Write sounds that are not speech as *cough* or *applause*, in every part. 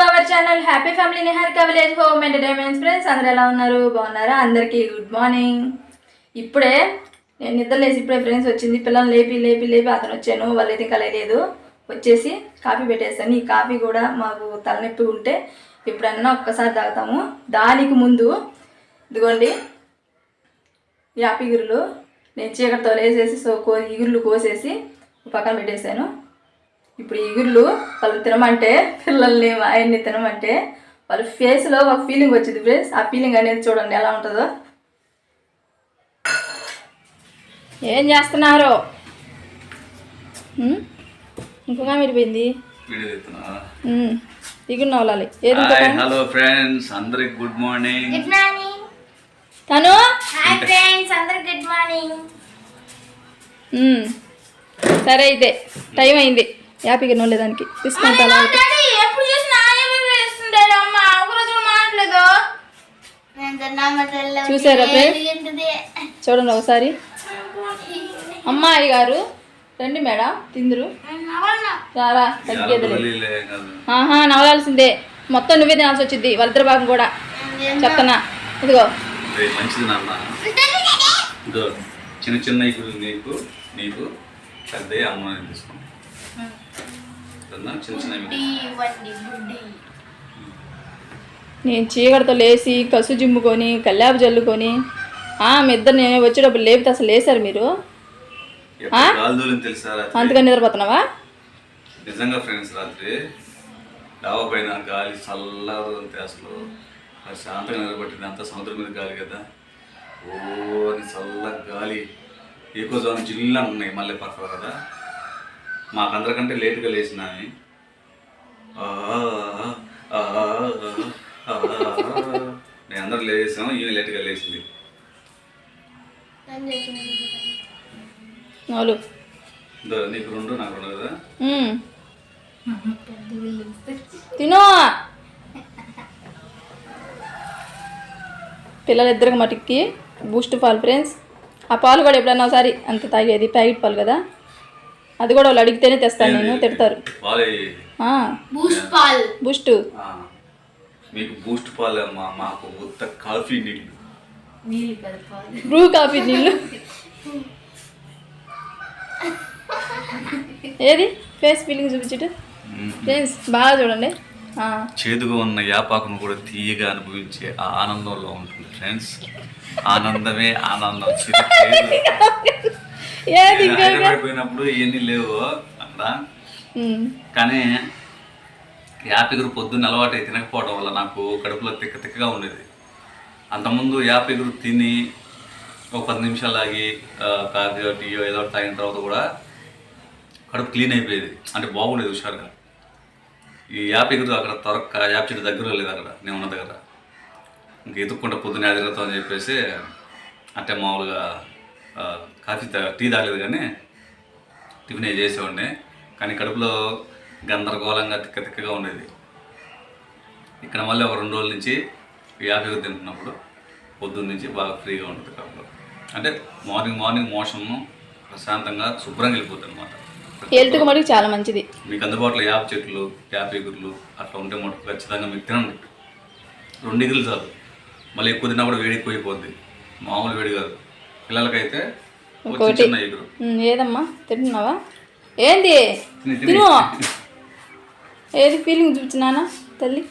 To our channel happy family Niharika village home entertainment friends అందరు ఎలా ఉన్నారు? బాగున్నారా? అందరికీ గుడ్ మార్నింగ్ ఇప్పుడే నేను నిద్ర లేచి ఇప్పుడే ఫ్రెండ్స్ వచ్చింది. పిల్లల్ని లేపి లేపి లేపి అతను వచ్చాను. వాళ్ళైతే ఇంకా లేదు వచ్చేసి కాఫీ పెట్టేస్తాను. ఈ కాఫీ కూడా మాకు తలనొప్పి ఉంటే ఎప్పుడన్నా ఒక్కసారి తాగుతాము. దానికి ముందు ఇదిగోండి యాపిగిరులు. నేను చీకటితో లేసేసి సో కో ఇగురులు కోసేసి పక్కన పెట్టేశాను. ఇప్పుడు ఈ ఇగురులు వాళ్ళు తినమంటే పిల్లల్ని ఆయన్ని తినమంటే వాళ్ళ ఫేస్లో ఒక ఫీలింగ్ వచ్చింది ఫ్రెండ్స్ ఆ ఫీలింగ్ అనేది చూడండి ఎలా ఉంటుందో. ఏం చేస్తున్నారు? ఇంకొక ఇగురు నవ్వాలి ఏది హలో ఫ్రెండ్స్ అందరికి గుడ్ మార్నింగ్ గుడ్ మార్నింగ్ తను? హాయ్ ఫ్రెండ్స్ అందరు గుడ్ మార్నింగ్. సరే అయితే టైం అయింది. యాపీగా నోలేదానికి తీసుకుంటా అలా అయితే. ఎప్పుడు చూసినా ఏమేమి వేస్తుంటారు అమ్మ? ఒక రోజు కూడా మాట్లాడలేదు. చూసారా చూడండి ఒకసారి. అమ్మాయి గారు రండి మేడం తిందురు. రారా తగ్గేదిలే. ఆహా నవ్వాల్సిందే. మొత్తం నువ్వే తినాల్సి వచ్చింది వాళ్ళిద్దరు భాగం కూడా. చెప్తున్నా. ఇదిగో. మంచిది నాన్న. ఇదో చిన్న చిన్న ఇప్పుడు నీకు నీకు పెద్ద అమ్మ తీసుకోండి సరేనా? చిన్న చిన్న నేను చీకటితో లేచి కసు జిమ్ముకొని కల్లాపు జల్లుకొని ఆ, మీ ఇద్దరు నేను వచ్చేటప్పుడు లేపితే అసలు లేసారు మీరు? అంతగా నిద్రపోతున్నావా? నిజంగా ఫ్రెండ్స్ రాత్రి డాబా పైన గాలి చల్లగా ఉంటే అసలు. శాంతంగా నిలబట్టింది అంతా సముద్రం మీద గాలి కదా. ఓ అని చల్ల గాలి. ఎక్కువ జోన్ జిల్లా ఉన్నాయి మళ్ళీ పక్కన కదా. మాకందరికంటే లేటుగా లేచిన ఆమె. ఆ, ఆ, ఆ, ఆ, నేను అందరూ లేసాము ఈమె లేటుగా లేచింది. నీకు రెండు నాకు రెండు కదా? మ్మ్. తిను. పిల్లలిద్దరికి మటుకి బూస్ట్ పాలు ఫ్రెండ్స్ ఆ పాలు కూడా ఎప్పుడన్నా ఒకసారి అంత తాగేది ప్యాకెట్ పాలు కదా? అది కూడా వాళ్ళు అడిగితేనే తెస్తాను నేను తిడతారు. బూస్ట్ పాల్. బూస్ట్. ఆ, మీకు బూస్ట్ పాలు అమ్మా మాకు ఉత్త కాఫీ నీళ్ళు. బ్రూ కాఫీ నీళ్ళు. ఏది? ఫేస్ ఫీలింగ్ చూపించుట ఫ్రెండ్స్ బాగా చూడండి. ఆ, చేదుగా ఉన్న యాపాకును కూడా తీయగా అనుభవించే ఆ ఆనందంలో ఉంటుంది ఫ్రెండ్స్. ఆనందమే ఆనందం. *laughs* ఏది నేను హైదరాబాద్ పోయినప్పుడు ఇవన్నీ లేవు అక్కడ. కానీ యాపిగురు పొద్దున్న అలవాటు తినకపోవడం వల్ల నాకు కడుపులో తిక్క తిక్కగా ఉండేది. అంతకుముందు యాపిగురు తిని ఒక పది నిమిషాలు ఆగి కాఫీ టీయో ఏదో ఒకటి తాగిన తర్వాత కూడా కడుపు క్లీన్ అయిపోయేది. అంటే బాగుండేది హుషారుగా. ఈ యాప్ ఎగురు అక్కడ తొరక్క యాప్ చెట్టు దగ్గర లేదు అక్కడ నేను ఉన్న దగ్గర. ఇంక ఎత్తుక్కుంటా పొద్దున్న ఎదుగుతాం అని చెప్పేసి అంటే మామూలుగా కాఫీ తా- టీ తాగలేదు కానీ టిఫిన్ చేసేవాడిని. కానీ కడుపులో గందరగోళంగా తిక్క తిక్కగా ఉండేది. ఇక్కడ మళ్ళీ ఒక రెండు రోజుల నుంచి ఎగురు తింటున్నప్పుడు పొద్దున్న నుంచి బాగా ఫ్రీగా ఉంటుంది కడుపులో. అంటే మార్నింగ్ మార్నింగ్ మోషన్ను ప్రశాంతంగా శుభ్రంగా వెళ్ళిపోతుంది అనమాట హెల్త్కి మటుకు చాలా మంచిది. మీకు అందుబాటులో యాప్ చెట్లు యాప్ ఎగురులు అట్లా ఉంటే మటుకు ఖచ్చితంగా మీకు తినండి. రెండు ఎగురులు చాలు. మళ్ళీ ఎక్కువ తిన్నా కూడా వేడి ఎక్కువైపోద్ది. మామూలు వేడి కాదు. పిల్లలకైతే మ్మ్, ఏదమ్మా? తింటున్నావా? ఏంది? తిని, ఏది ఫీలింగ్ చూపించినానా తల్లి.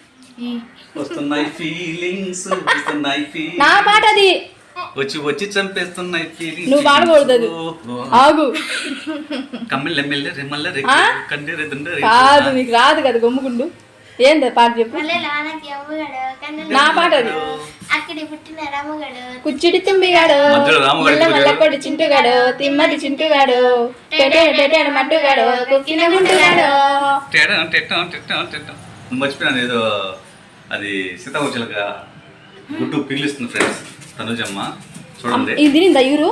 వస్తున్నాయి ఫీలింగ్స్ వస్తున్నాయి ఫీలింగ్స్ నా పాట అది. వచ్చి వచ్చి చంపేస్తున్నాయి ఫీలింగ్స్ నువ్వు పాడకూడదు. ఆగు. కమ్మిళ్ళ మెల్లె రెమ్మల్ల ఆ? కండి రెద్దండ కాదు నీకు రాదు కదా గమ్ముకుండు. ఏంది పాట చెప్పు. నా పాట అది. అక్కడి పుట్టిన రమ్మగాడు కుచ్చిడి తుంబిగాడు ముళ్ళ మల్లకొడి చింటుగాడు తిమ్మది చింటుగాడు టెటేడు మట్టుగాడు కుక్కిన గుంటుగాడు. టెటం టెటం టెటం టెటం మర్చిపోయాను ఏదో అది సీతాకోచలక గుడ్డు పిగిలిస్తుంది ఫ్రెండ్స్ తనుజమ్మ చూడండి. ఇది తినిందా ఇగురు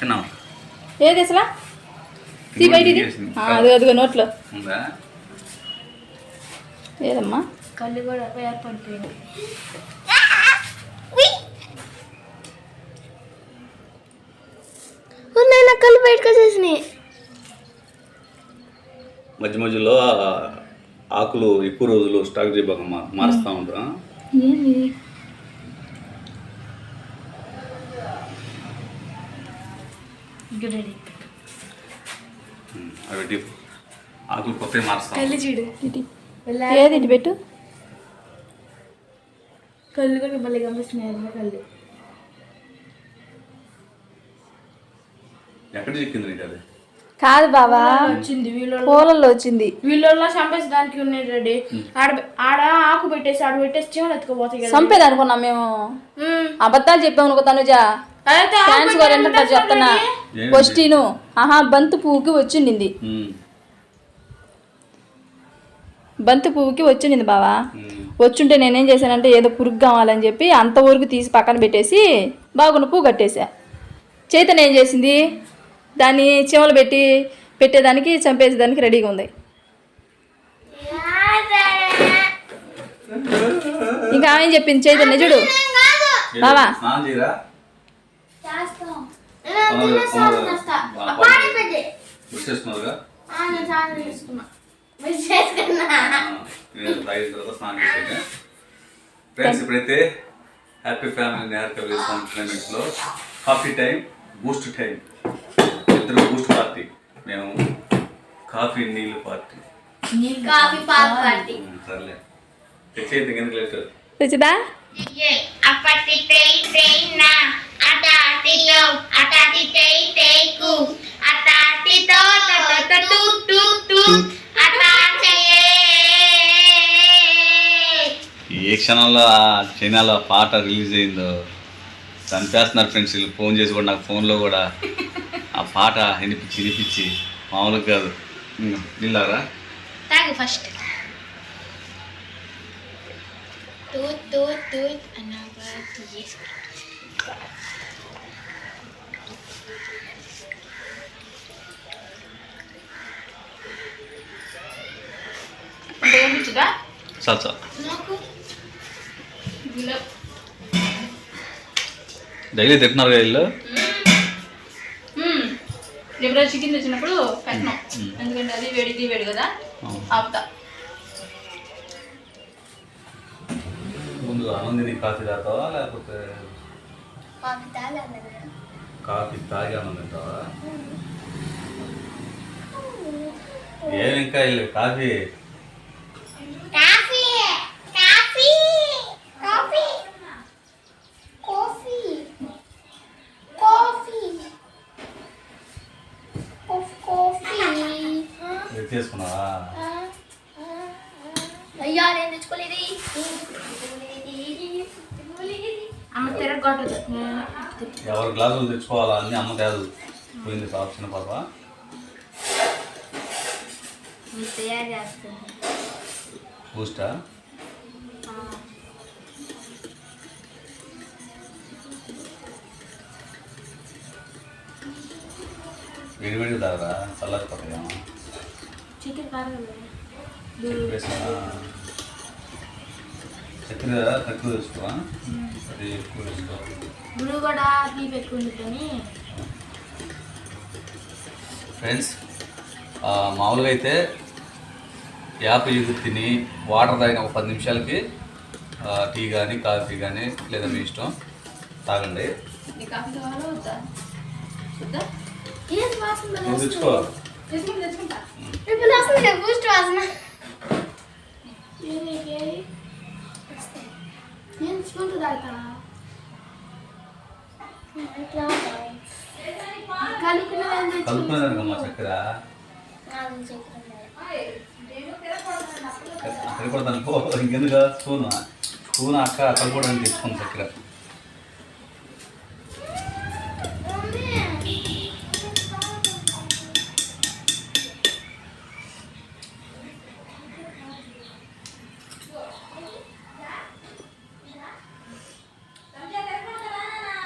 తిన్నాం. ఏది అసలు? తీ బయటిది ఆ, అదిగో అదిగో నోట్లో. ఉందా? ఏదమ్మా కళ్ళు కూడా ఏర్పడిపోయింది ఉన్నాయి నా కళ్ళు బయటకు వచ్చేసినాయి. మధ్య మధ్యలో ఆకులు ఎక్కువ రోజులు స్టాక్ చేయబాక మారుస్తూ ఉంటా ఏంది? అవి ఆకులు కొత్తవి మారుస్తాం కళ్ళు చూడు. ఏది ఇటు పెట్టు. కళ్ళు కూడా మళ్ళీ కనిపిస్తున్నాయి అమ్మ కళ్ళు. ఎక్కడ చిక్కింది నీకు అది? కాదు బావా. వచ్చింది వీళ్ళు పూలల్లో వచ్చింది. వీళ్ళల్లో చంపేసడానికి ఉన్నాయి రెడీ ఆడ ఆడ ఆకు పెట్టేసి ఆడ పెట్టేసి చీమలు ఎత్తుకుపోతాయి చంపేది అనుకున్నాం మేము. అబద్ధాలు చెప్పాము అనుకో తనుజా. ఏంటంటారు చెప్తున్నా ఏంటి? ఫస్టీను ఆహా బంతి పువ్వుకి వచ్చిండింది. బంతి పువ్వుకి వచ్చిండింది బావా. వచ్చుంటే నేనేం చేశానంటే ఏదో పురుగు కావాలని చెప్పి అంత ఊరికి తీసి పక్కన పెట్టేసి బాగున్న పువ్వు కట్టేసా చైతన్య ఏం చేసింది? దాన్ని చీమలు పెట్టి పెట్టేదానికి చంపేసేదానికి రెడీగా ఉంది. ఇంకా ఆమె ఏం చెప్పింది? చైతన్య చూడు. బావా. స్నానం ఫ్రెండ్స్ ఇప్పుడైతే హ్యాపీ ఫ్యామిలీ నేర్ కవి లో. కాఫీ టైం బూస్ట్ టైం ఇద్దరు బూస్ట్ పార్టీ మేము కాఫీ నీళ్ళు పార్టీ కాఫీ పార్టీ సర్లే. తెచ్చేది ఎందుకు లేట్ తెచ్చిదా? అప్పటి తేయి తేయినా అటాటిలో అటాటి తేయి తేయికు క్షణంలో ఆ చైనాలో పాట రిలీజ్ అయిందో చంపేస్తున్నారు ఫ్రెండ్స్. వీళ్ళు ఫోన్ చేసి కూడా నాకు ఫోన్లో కూడా ఆ పాట వినిపించి వినిపించి మామూలుగా కాదు. నీళ్ళారా తాగు ఫస్ట్. టూ టూ టూ అన్నగా తీసుకో చాలు చాలు నాకు డైలీ తింటున్నారు వీళ్ళు ఎప్పుడైనా చికెన్ తెచ్చినప్పుడు పెట్టను. ఎందుకంటే అది వేడి ఇది వేడి కదా. ఆపుతా. ముందు ఆనందిని కాఫీ తాగుతావా లేకపోతే కాఫీ తాగా కాఫీ తాగి ఆనందం తింటావా? ఏమి ఇంకా coffee coffee coffee coffee coffee coffee చేసుకున్నావా? అయ్యా నేను తెచ్చుకోలేదు. అమ్మ తిరగొట్టదు ఎవరి గ్లాసులు తెచ్చుకోవాలా అని అమ్మ కాదు. పోయింది చిన్న పాప. తయారు చేస్తాను బూస్టా? వేడి వేడి తాగరా? చల్లారిపోతాయా చికెన్ వేసిన చక్కెర తక్కువ వేసుకోవా అది ఎక్కువ వేసుకో బ్లూ కూడా తీపి ఎక్కువ ఉంటుంది ఫ్రెండ్స్ మామూలుగా అయితే యాప్ ఎగురు తిని వాటర్ తాగిన ఒక పది నిమిషాలకి టీ కానీ కాఫీ కానీ లేదా మీ ఇష్టం తాగండి. నీ ఇప్పుడు వస్తుంది బూస్ట్ వాసన నేను స్పూన్ తాగుతా కలుపుకునేదానికమ్మా చక్కెర పో ఇంకెందుకు స్పూన్? స్పూన్ అక్క కలుపుకోవడానికి తెచ్చుకుంది చక్కెర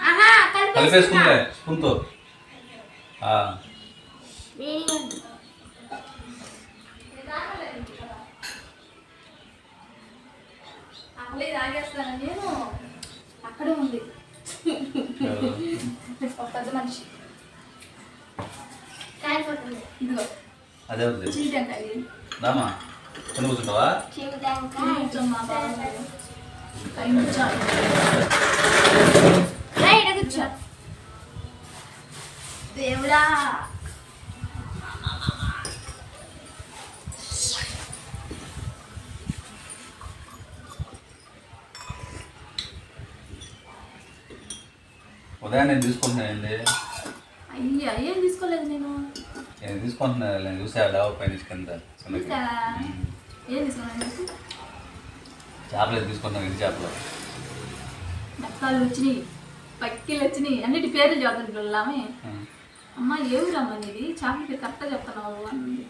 ఆహా కలిపేసుకుంటే స్పూన్తో. ఆ, అక్కడే తాగేస్తాను నేను. అక్కడే ఉంది. ఒక పెద్ద మనిషి. కాలిపోతుంది ఇదిగో. అదే ఉంది. చీటంకాయ దామా? కింద కూర్చుంటావా కూర్చోమ్మా, కూర్చో. దేవుడా. ఉదయం నేను తీసుకుంటున్నానండి అయ్యా ఏం తీసుకోలేదు నేను? నేను తీసుకుంటున్నాను నేను చూసా డాబా పైన కింద. ఏం తీసుకున్నాను చేపలు తీసుకుంటాను ఎండి చేపలు. డక్కాలు వచ్చినాయి పక్కిలు వచ్చినాయి. అన్నిటి పేర్లు చదువుతుంటామే ఉమ్. అమ్మ ఏ ఊరమ్మ నీది? చేపల పేరు కరెక్ట్గా చెప్తున్నావు. అన్నది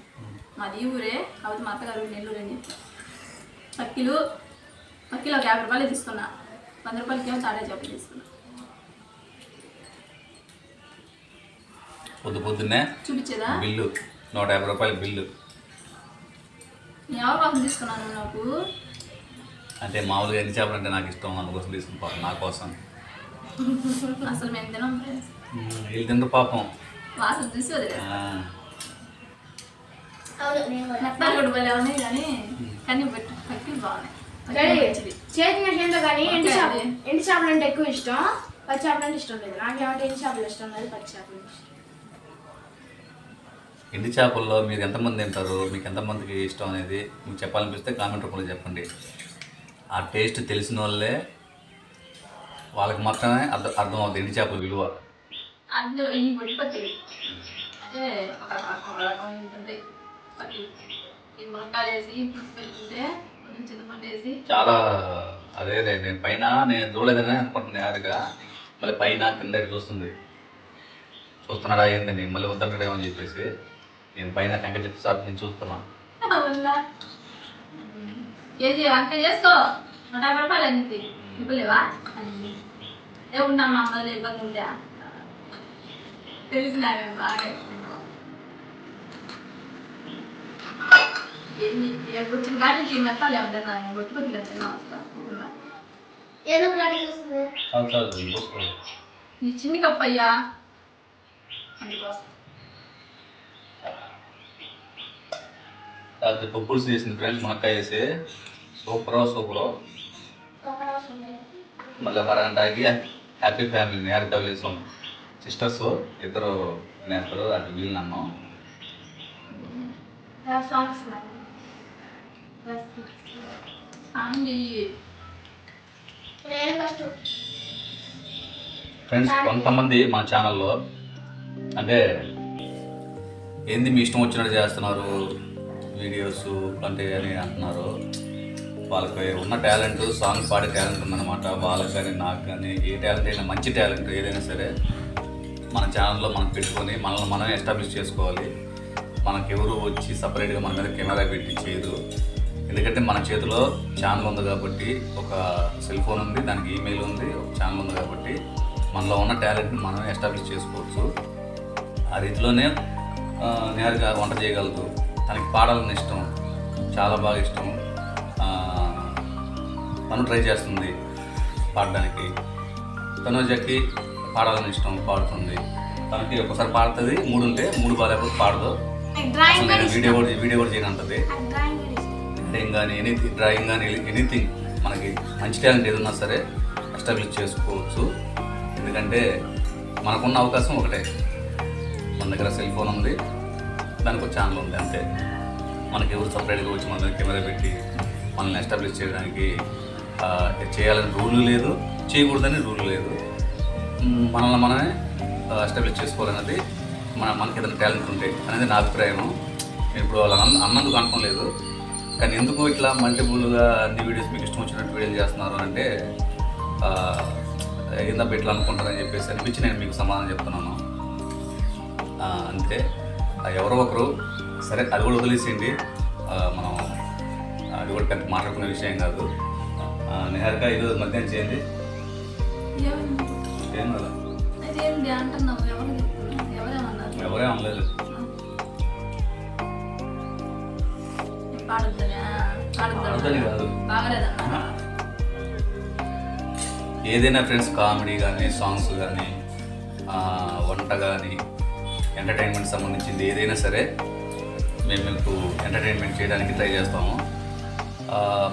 మాది ఈ ఊరే కాబట్టి మా అత్తగారు నెల్లూరు అని చెప్పి. పక్కిలు పక్కిలో ఒక యాభై రూపాయలు తీసుకున్నా వంద రూపాయలకి ఏమో చాడే చేపలు తీసుకున్నా పొద్దు పొద్దున్నే చూపించేదా? బిల్లు నూట యాభై రూపాయల బిల్లు. నేను ఎవరి కోసం తీసుకున్నాను నాకు? అంటే మామూలుగా ఎన్ని చేపలు అంటే నాకు ఇష్టం అందుకోసం తీసుకుని పాపం నా కోసం. అసలు మేము తినం వీళ్ళు పాపం. వాసన చూసి కూడా. భలే ఉన్నాయి కానీ బాగున్నాయి. చేతి ఎండి ఓకే చేప అండి. ఎండి చేపలు అంటే ఎక్కువ ఇష్టం. పచ్చి చేపలు అంటే ఇష్టం లేదు. నాకేమంటే ఎండి చేపలు ఇష్టం లేదు పచ్చి చేపలు ఇష్టం ఎండి చేపల్లో మీరు ఎంతమంది తింటారు? మీకు ఎంతమందికి ఇష్టం అనేది మీకు చెప్పాలనిపిస్తే కామెంట్ రూపంలో చెప్పండి. ఆ టేస్ట్ తెలిసిన వాళ్ళే వాళ్ళకి మాత్రమే అర్థం అర్థం అవుతుంది ఎండి చేపల విలువ. అందులో ఈ పొడిపత్తి అంటే ఒక రకం ఒక రకం ఉంటుంది పత్తి ఈ మునక్కాయలు వేసి పెట్టుకుంటే కొంచెం చింతపండు వేసి చాలా అదే నేను పైన నేను చూడలేదని అనుకుంటున్నాను యాదగా మళ్ళీ పైన కింద చూస్తుంది చూస్తున్నాడా ఏందని మళ్ళీ వద్దంటాడేమో అని చెప్పేసి నేను పైన చెట్టు సార్ నేను చూస్తున్నాను కేజీ వంకాయ చేసుకో నూట యాభై రూపాయలు అయింది ఇవ్వలేవా ఏ ఉన్నామా మళ్ళీ ఇబ్బంది ఉందా తెలిసినావే బాగా ఎన్ని ఏ గుర్తులు కానీ ఈ మెత్తాలు ఏమంటే నాకు గుర్తు గుర్తులు తిన్నా ఏదో ఒకటి చూస్తుంది చాలు చాలు చూసుకో. నీ చిన్ని కప్పయ్యా అందుకోసం రాత్రి పప్పులు చేసింది ఫ్రెండ్స్ మునక్కాయ వేసి సూపర్ సూపర్ మళ్ళీ వరంటాకి హ్యాపీ ఫ్యామిలీ నేర్ డబ్ల్యూసం సిస్టర్స్ ఇద్దరు నేర్పరు అటు వీళ్ళు నన్ను. ఫ్రెండ్స్ కొంతమంది మన ఛానల్లో అంటే ఏంది మీ ఇష్టం వచ్చినట్టు చేస్తున్నారు? వీడియోస్ అంటే అని అంటున్నారు. వాళ్ళకి ఉన్న టాలెంట్ సాంగ్ పాడే టాలెంట్ ఉందన్నమాట. వాళ్ళకి కానీ నాకు కానీ ఏ టాలెంట్ అయినా మంచి టాలెంట్ ఏదైనా సరే మన ఛానల్లో మనం పెట్టుకొని మనల్ని మనం ఎస్టాబ్లిష్ చేసుకోవాలి. మనకి ఎవరు వచ్చి సపరేట్గా మన మీద కెమెరా పెట్టి చేయదు ఎందుకంటే మన చేతిలో ఛానల్ ఉంది కాబట్టి ఒక సెల్ ఫోన్ ఉంది దానికి ఈమెయిల్ ఉంది ఒక ఛానల్ ఉంది కాబట్టి మనలో ఉన్న టాలెంట్ని మనం ఎస్టాబ్లిష్ చేసుకోవచ్చు. ఆ రీతిలోనే నేరుగా వంట చేయగలదు తనకి పాడాలని ఇష్టం చాలా బాగా ఇష్టం. తను ట్రై చేస్తుంది పాడడానికి. జట్టి పాడాలని ఇష్టం పాడుతుంది. తనకి ఒకసారి పాడుతుంది మూడు ఉంటే మూడు బాగాలేకపోతే పాడదు. వీడియో కూడా వీడియో కూడా చేయనంటది. డ్రాయింగ్ కానీ ఎనీథింగ్ డ్రాయింగ్ కానీ ఎనీథింగ్ మనకి మంచి టాలెంట్ ఏదన్నా సరే ఎస్టాబ్లిష్ చేసుకోవచ్చు. ఎందుకంటే మనకున్న అవకాశం ఒకటే. మన దగ్గర సెల్ ఫోన్ ఉంది. దానికి ఒక ఛానల్ ఉంది అంతే. మనకి ఎవరు సపరేట్గా వచ్చి మన దగ్గర కెమెరా పెట్టి మనల్ని ఎస్టాబ్లిష్ చేయడానికి చేయాలని రూల్ లేదు. చేయకూడదని రూల్ లేదు. మనల్ని మనమే ఎస్టాబ్లిష్ చేసుకోవాలన్నది మన మనకి ఏదైనా టాలెంట్ ఉంటే అనేది నా అభిప్రాయం నేను ఇప్పుడు వాళ్ళ అన్నందుకు అనుకోలేదు లేదు. కానీ ఎందుకు ఇట్లా మల్టిపుల్గా అన్ని వీడియోస్ మీకు ఇష్టం వచ్చినట్టు వీడియోలు చేస్తున్నారు అంటే ఆ, ఏందబ్బా ఇట్లా అనుకుంటారని చెప్పేసి అనిపించి నేను మీకు సమాధానం చెప్తున్నాను. అంతే. ఎవరో ఒకరు సరే అది కూడా వదిలేసేయండి. మనం అది కూడా పెద్ద మాట్లాడుకునే విషయం కాదు. నిహారిక ఈరోజు మధ్యాహ్నం చేయండి. ఏం కదా. అదేంటి అంటున్నావు ఎవరు ఎవరేమన్నారు? కాదు. ఏదైనా ఫ్రెండ్స్ కామెడీ కానీ సాంగ్స్ కానీ వంట కానీ ఎంటర్టైన్మెంట్ సంబంధించింది ఏదైనా సరే మేము మీకు ఎంటర్టైన్మెంట్ చేయడానికి ట్రై చేస్తాము.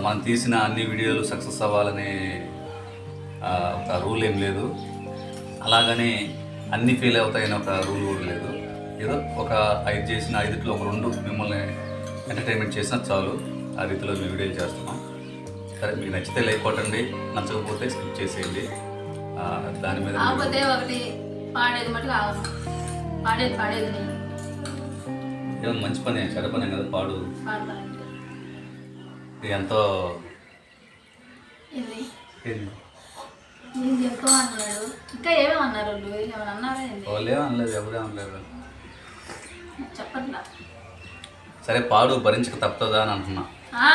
మనం తీసిన అన్ని వీడియోలు సక్సెస్ అవ్వాలనే ఒక రూల్ ఏం లేదు. అలాగని అన్ని ఫెయిల్ అవుతాయని ఒక రూల్ కూడా లేదు. ఏదో ఒక ఐదు చేసిన ఐదుట్లో ఒక రెండు మిమ్మల్ని ఎంటర్టైన్మెంట్ చేసినా చాలు. ఆ రీతిలో మేము వీడియోలు చేస్తున్నాం. సరే మీకు నచ్చితే లైక్ కొట్టండి నచ్చకపోతే స్కిప్ చేసేయండి. దాని మీద పాడేది మంచి పని చెడ్డ పనే కదా పాడు. ఎంతో? నేను ఎంతో అన్నాడు. ఇంకా ఏమేమి అన్నారు వాళ్ళు? ఏమైనా అన్నారా ఏంది? వాళ్ళు ఏమనలేదు ఎవరే అనలేదు. చెప్పట్లా. సరే పాడు భరించక తప్పుతుందా అని అంటున్నా. ఆ?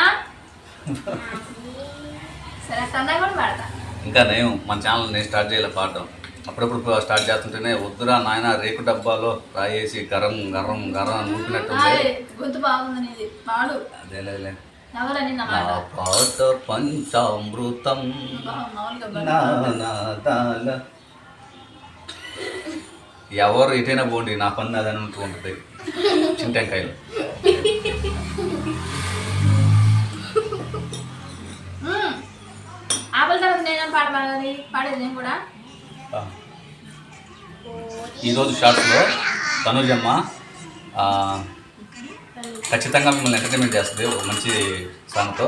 సరే సందా కూడా పాడతా. ఇంకా నేను మన ఛానల్ నేను స్టార్ట్ చేయాలి పాడడం. అప్పుడప్పుడు స్టార్ట్ చేస్తుంటేనే వద్దురా నాయన రేకు డబ్బాలో రాయేసి గరం గరం గరం అని ఊపినట్టుంది ఆయ్, గొంతు బాగుంది నీది. పాడు. పాట పంచామృతం ఎవరు ఎటైనా పోండి నా పని అదని ఉంటూ ఉంటుంది చింటెంకాయలు. ఆపల తర్వాత నేనేం పాడాలి? పాడేది నేను కూడా. ఈరోజు షార్ట్స్లో తనుజమ్మ ఖచ్చితంగా మిమ్మల్ని ఎంటర్టైన్మెంట్ చేస్తుంది. ఒక మంచి సాంగ్తో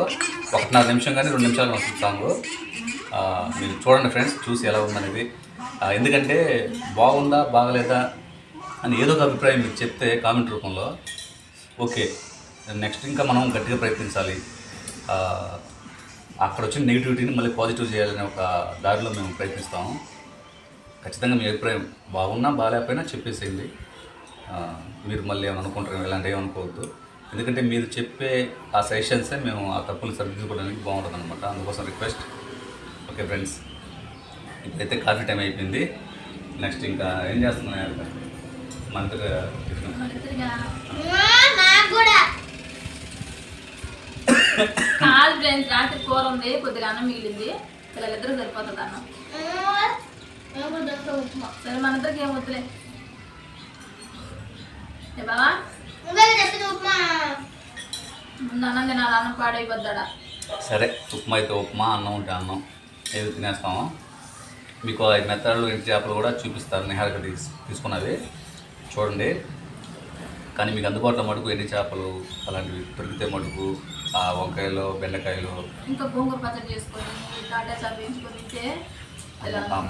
ఒకటిన్నర నిమిషం కానీ రెండు నిమిషాలు వస్తుంది సాంగ్ మీరు చూడండి ఫ్రెండ్స్ చూసి ఎలా ఉందనేది. ఎందుకంటే బాగుందా బాగలేదా అని ఏదో ఒక అభిప్రాయం మీరు చెప్తే కామెంట్ రూపంలో. ఓకే నెక్స్ట్ ఇంకా మనం గట్టిగా ప్రయత్నించాలి. అక్కడ వచ్చిన నెగిటివిటీని మళ్ళీ పాజిటివ్ చేయాలనే ఒక దారిలో మేము ప్రయత్నిస్తాము. ఖచ్చితంగా మీ అభిప్రాయం బాగున్నా బాగాలేకపోయినా చెప్పేసేయండి. మీరు మళ్ళీ ఏమనుకుంటారు ఇలాంటివి ఇలాంటి ఏమనుకోవద్దు. ఎందుకంటే మీరు చెప్పే ఆ సజెషన్సే మేము ఆ తప్పులు సరిదిద్దుకోవడానికి బాగుంటుంది అనమాట అందుకోసం రిక్వెస్ట్ ఓకే ఫ్రెండ్స్ ఇప్పుడైతే కాఫీ టైం అయిపోయింది. నెక్స్ట్ ఇంకా ఏం చేస్తున్నాయి మంత్ కాదు ఫ్రెండ్స్ రాత్రి కూర ఉంది కొద్దిగా అన్నం మిగిలింది. పిల్లలిద్దరూ సరిపోతుంది అన్నం. నేను కూడా దోశ ఉప్మా. సరే మన ఇద్దరికి ఏం వద్దులే. ఏ బావా? నువ్వే చెప్పింది ఉప్మా ముందు అన్నం తినాలి అన్నం పాడైపోద్దాడా? సరే ఉప్మా అయితే ఉప్మా అన్నం ఉంటే అన్నం. ఏది తినేస్తాము? మీకు ఆ మెత్తళ్ళు ఎంటి చేపలు కూడా చూపిస్తారు నిహారిక తీసు తీసుకున్నవి. చూడండి. కానీ మీకు అందుబాటులో మటుకు ఎండి చేపలు అలాంటివి దొరికితే మటుకు ఆ వంకాయలు బెండకాయలు. ఇంకా గోంగూర పచ్చడి చేసుకొని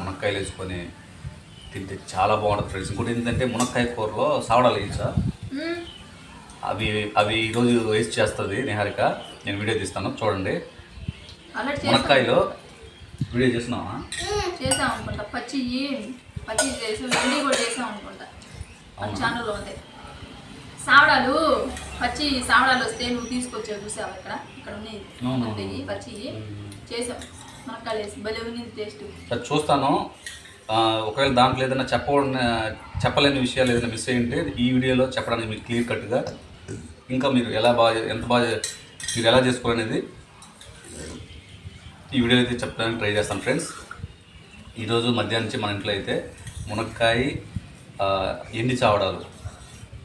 మునక్కాయలు వేసుకొని తింటే చాలా బాగుంటుంది ఫ్రెండ్స్. ఇంకోటి ఏంటంటే మునక్కాయ కూరలో సావడాలు వేయించా. అవి అవి ఈరోజు వేస్ట్ చేస్తుంది నిహారిక. నేను వీడియో తీస్తాను చూడండి. మునక్కాయలో వీడియో చేస్తున్నావా? చేసాం అనుకుంటా. పచ్చి పచ్చి చేసాం కూడా చేసాం అనుకుంటా? ఛానల్లో ఉంది సావడాలు పచ్చి సావడాలు వస్తే నువ్వు తీసుకొచ్చావు చూసావు ఇక్కడ? ఇక్కడ ఉన్నాయి. పచ్చి చేసాం. మునక్కాయలు వేసి భలే ఉంది టేస్ట్ చూస్తాను. ఒకవేళ దాంట్లో ఏదైనా చెప్పకూడని చెప్పలేని విషయాలు ఏదైనా మిస్ అయ్యింటే ఈ వీడియోలో చెప్పడానికి మీకు క్లియర్ కట్గా ఇంకా మీరు ఎలా బాగా ఎంత బాగా మీరు ఎలా చేసుకోవాలనేది ఈ వీడియో అయితే చెప్పడానికి ట్రై చేస్తాను ఫ్రెండ్స్. ఈరోజు మధ్యాహ్నం నుంచి మన ఇంట్లో అయితే మునక్కాయ ఎండి చావడాలు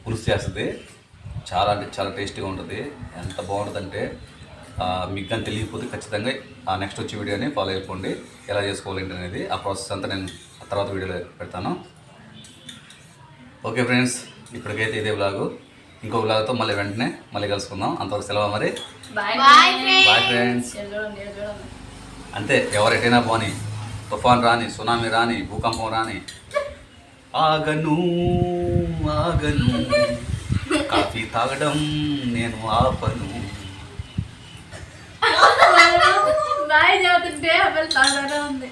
పులుసు చేస్తుంది. చాలా అంటే చాలా టేస్టీగా ఉంటుంది. ఎంత బాగుంటుందంటే మీకు కానీ తెలియకపోతే ఖచ్చితంగా ఆ నెక్స్ట్ వచ్చే వీడియోని ఫాలో అయిపోండి. ఎలా చేసుకోవాలి ఏంటి అనేది ఆ ప్రాసెస్ అంతా నేను తర్వాత వీడియోలో పెడతాను. ఓకే ఫ్రెండ్స్ ఇప్పటికైతే ఇదే బ్లాగు ఇంకో బ్లాగ్తో మళ్ళీ వెంటనే మళ్ళీ కలుసుకుందాం. అంతవరకు సెలవు మరి. బాయ్ ఫ్రెండ్స్ అంతే ఎవరు ఎటైనా పోని. తుఫాన్ రాని సునామీ రాని భూకంపం రాని. ఆగను ఆగను. కాఫీ తాగడం నేను ఆపను. బాయ్ చదువుతుంటే అబ్బాయి తాగానే ఉంది